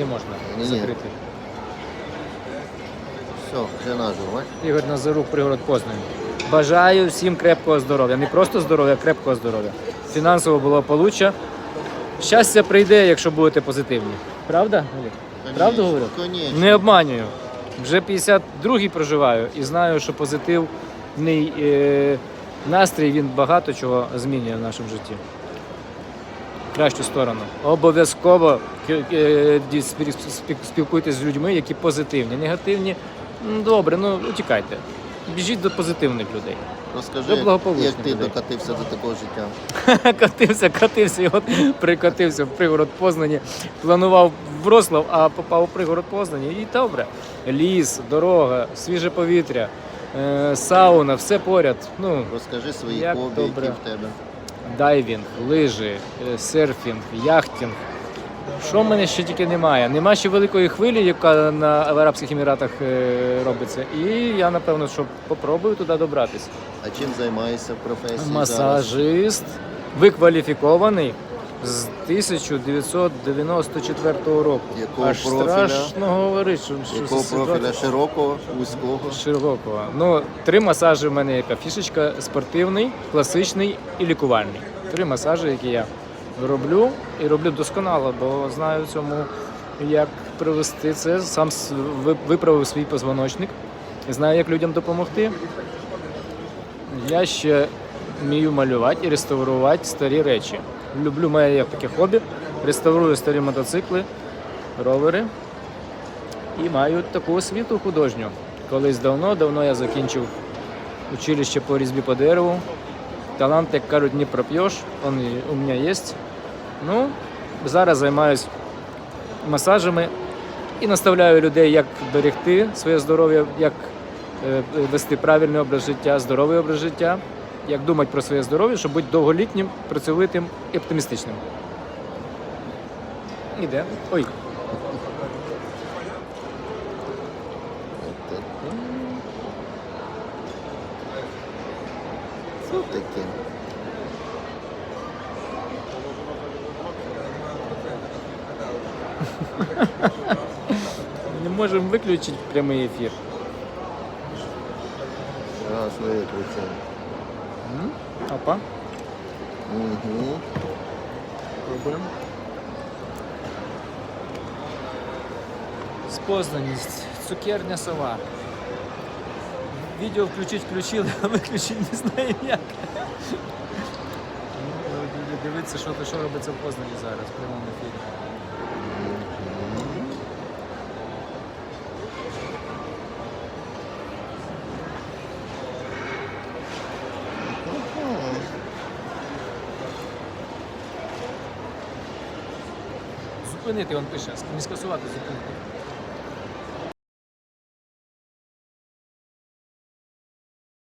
Не можна Ні-ні. закрити. Все, вже нажив, бач? Ігор Назарук, пригород Познані. Бажаю всім крепкого здоров'я. Не просто здоров'я, а крепкого здоров'я. Фінансово благополуччя. Щастя прийде, якщо будете позитивні. Правда? Олег? Правду говорю? Конечно. Не обманюю. Вже 52-й проживаю і знаю, що позитивний е, настрій він багато чого змінює в нашому житті. Кращу сторону. Обов'язково спілкуйтесь з людьми, які позитивні. Негативні, ну, добре, ну утікайте. Біжіть до позитивних людей. Розкажи, До як, ти людей. докатився до такого життя. катився, катився, і от прикатився в пригород Познані. Планував Врослав, а попав у пригород Познані. І добре. Ліс, дорога, свіже повітря, е, сауна, все поряд. Ну, Розкажи свої хобі, які в тебе. Дайвінг, лижі, е, серфінг, яхтинг. Що в мене ще тільки немає? Нема ще великої хвилі, яка на в Арабських Еміратах е, робиться. І я напевно, що попробую туди добратися. А чим займаєшся в професії? Масажист викваліфікований з 1994 року. Якого Аж профіля? страшно говорити, що, що Якого профіля широкого, вузького? широкого. Ну, три масажі в мене яка фішечка: спортивний, класичний і лікувальний. Три масажі, які я роблю і роблю досконало, бо знаю цьому, як провести це. Сам виправив свій позвоночник, знаю, як людям допомогти. Я ще вмію малювати і реставрувати старі речі. Люблю моє як таке хобі. Реставрую старі мотоцикли, ровери і маю таку освіту художню. Колись давно, давно я закінчив училище по різьбі по дереву. Талант, як кажуть, не проп'єш, він у мене є. Ну, зараз займаюся масажами і наставляю людей, як берегти своє здоров'я, як е, вести правильний образ життя, здоровий образ життя, як думати про своє здоров'я, щоб бути довголітнім, працьовитим і оптимістичним. Іде. Ой, Таке? не можемо виключити прямий ефір. Раз виключив. М? Опа, Угу. пробуємо. З Познані, цукерня сова. Відео включить включили, а виключити не знаю як. Дивіться, що, то- що робиться в Познані зараз в прямому ефірі. Зупинити, він пише, не скасувати, зупинити.